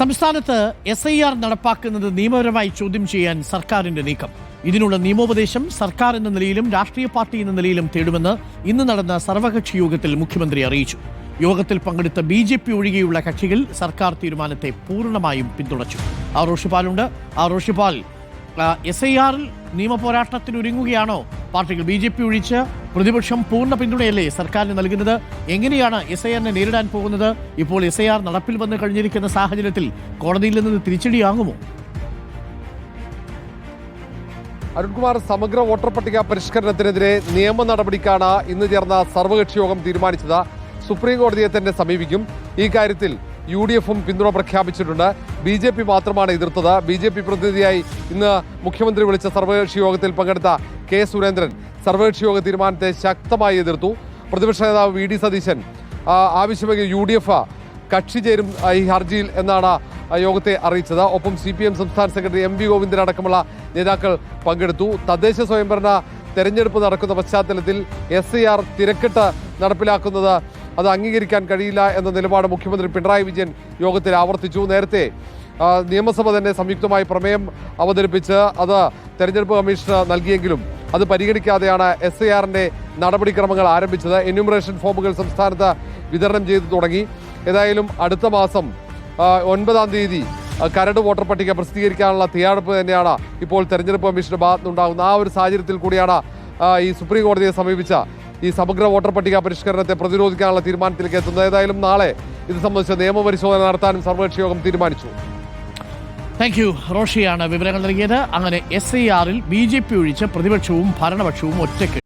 സംസ്ഥാനത്ത് S I R നടപ്പാക്കുന്നത് നിയമപരമായി ചോദ്യം ചെയ്യാൻ സർക്കാരിന്റെ നീക്കം. ഇതിനുള്ള നിയമോപദേശം സർക്കാർ എന്ന നിലയിലും രാഷ്ട്രീയ പാർട്ടി എന്ന നിലയിലും തേടുമെന്ന് ഇന്ന് നടന്ന സർവകക്ഷി യോഗത്തിൽ മുഖ്യമന്ത്രി അറിയിച്ചു. യോഗത്തിൽ പങ്കെടുത്ത ബി ജെ പി ഒഴികെയുള്ള കക്ഷികൾ സർക്കാർ തീരുമാനത്തെ പൂർണമായും പിന്തുണച്ചു. ആ റോഷിപാലുണ്ട് ആ റോഷിപാൽ എസ് ഐ ആറിൽ നിയമ പോരാട്ടത്തിനൊരുങ്ങുകയാണോ? പാർട്ടികൾ ബി ജെ പി ഒഴിച്ച് പ്രതിപക്ഷം പൂർണ പിന്തുണയല്ലേ സർക്കാരിന് നൽകുന്നത്? എങ്ങനെയാണ് എസ് ഐ ആറിനെ നേരിടാൻ പോകുന്നത്? ഇപ്പോൾ എസ് ഐ ആർ നടപ്പിൽ വന്ന് കഴിഞ്ഞിരിക്കുന്ന സാഹചര്യത്തിൽ കോടതിയിൽ നിന്ന് തിരിച്ചടിയാകുമോ? അരുൺകുമാർ സമഗ്ര വോട്ടർ പട്ടിക പരിഷ്കരണത്തിനെതിരെ നിയമ നടപടിക്കാണ് ഇന്ന് ചേർന്ന സർവകക്ഷി യോഗം തീരുമാനിച്ചത്. സുപ്രീം കോടതിയെ തന്നെ സമീപിക്കും. ഈ കാര്യത്തിൽ യു ഡി എഫും പിന്തുണ പ്രഖ്യാപിച്ചിട്ടുണ്ട്. ബി ജെ പി മാത്രമാണ് എതിർത്തത്. ബി ജെ പി പ്രതിനിധിയായി ഇന്ന് മുഖ്യമന്ത്രി വിളിച്ച സർവകക്ഷി യോഗത്തിൽ പങ്കെടുത്ത കെ സുരേന്ദ്രൻ സർവകക്ഷി യോഗ തീരുമാനത്തെ ശക്തമായി എതിർത്തു. പ്രതിപക്ഷ നേതാവ് വി ഡി സതീശൻ ആവശ്യമെങ്കിൽ യു ഡി എഫ് കക്ഷി ചേരും ഈ ഹർജിയിൽ എന്നാണ് യോഗത്തെ അറിയിച്ചത്. ഒപ്പം സി പി എം സംസ്ഥാന സെക്രട്ടറി എം വി ഗോവിന്ദൻ അടക്കമുള്ള നേതാക്കൾ പങ്കെടുത്തു. തദ്ദേശ സ്വയംഭരണ തെരഞ്ഞെടുപ്പ് നടക്കുന്ന പശ്ചാത്തലത്തിൽ എസ് ഐ ആർ തിരക്കിട്ട് നടപ്പിലാക്കുന്നത് അത് അംഗീകരിക്കാൻ കഴിയില്ല എന്ന നിലപാട് മുഖ്യമന്ത്രി പിണറായി വിജയൻ യോഗത്തിൽ ആവർത്തിച്ചു. നേരത്തെ നിയമസഭ തന്നെ സംയുക്തമായി പ്രമേയം അവതരിപ്പിച്ച് അത് തെരഞ്ഞെടുപ്പ് കമ്മീഷന് നൽകിയെങ്കിലും അത് പരിഗണിക്കാതെയാണ് എസ് ഐ ആറിന്റെ നടപടിക്രമങ്ങൾ ആരംഭിച്ചത്. എന്യൂമറേഷൻ ഫോമുകൾ സംസ്ഥാനത്ത് വിതരണം ചെയ്തു തുടങ്ങി. ഏതായാലും അടുത്ത മാസം ഒൻപതാം തീയതി കരട് വോട്ടർ പട്ടിക പ്രസിദ്ധീകരിക്കാനുള്ള തയ്യാറെടുപ്പ് തന്നെയാണ് ഇപ്പോൾ തെരഞ്ഞെടുപ്പ് കമ്മീഷന്റെ ഭാഗത്തുനിന്നുണ്ടാകുന്നത്. ആ ഒരു സാഹചര്യത്തിൽ കൂടിയാണ് ഈ സുപ്രീം കോടതിയെ സമീപിച്ച ഈ സമഗ്ര വോട്ടർ പട്ടിക പരിഷ്കരണത്തെ പ്രതിരോധിക്കാനുള്ള തീരുമാനത്തിലേക്ക് എത്തുന്നത്. ഏതായാലും നാളെ ഇത് സംബന്ധിച്ച നിയമപരിശോധന നടത്താനും സർവകക്ഷി യോഗം തീരുമാനിച്ചു. താങ്ക് യു റോഷിയാണ് വിവരങ്ങൾ നൽകിയത്. അങ്ങനെ എസ് ഐ ആറിൽ ബി ജെ പി ഒഴിച്ച് പ്രതിപക്ഷവും ഭരണപക്ഷവും ഒറ്റയ്ക്ക്.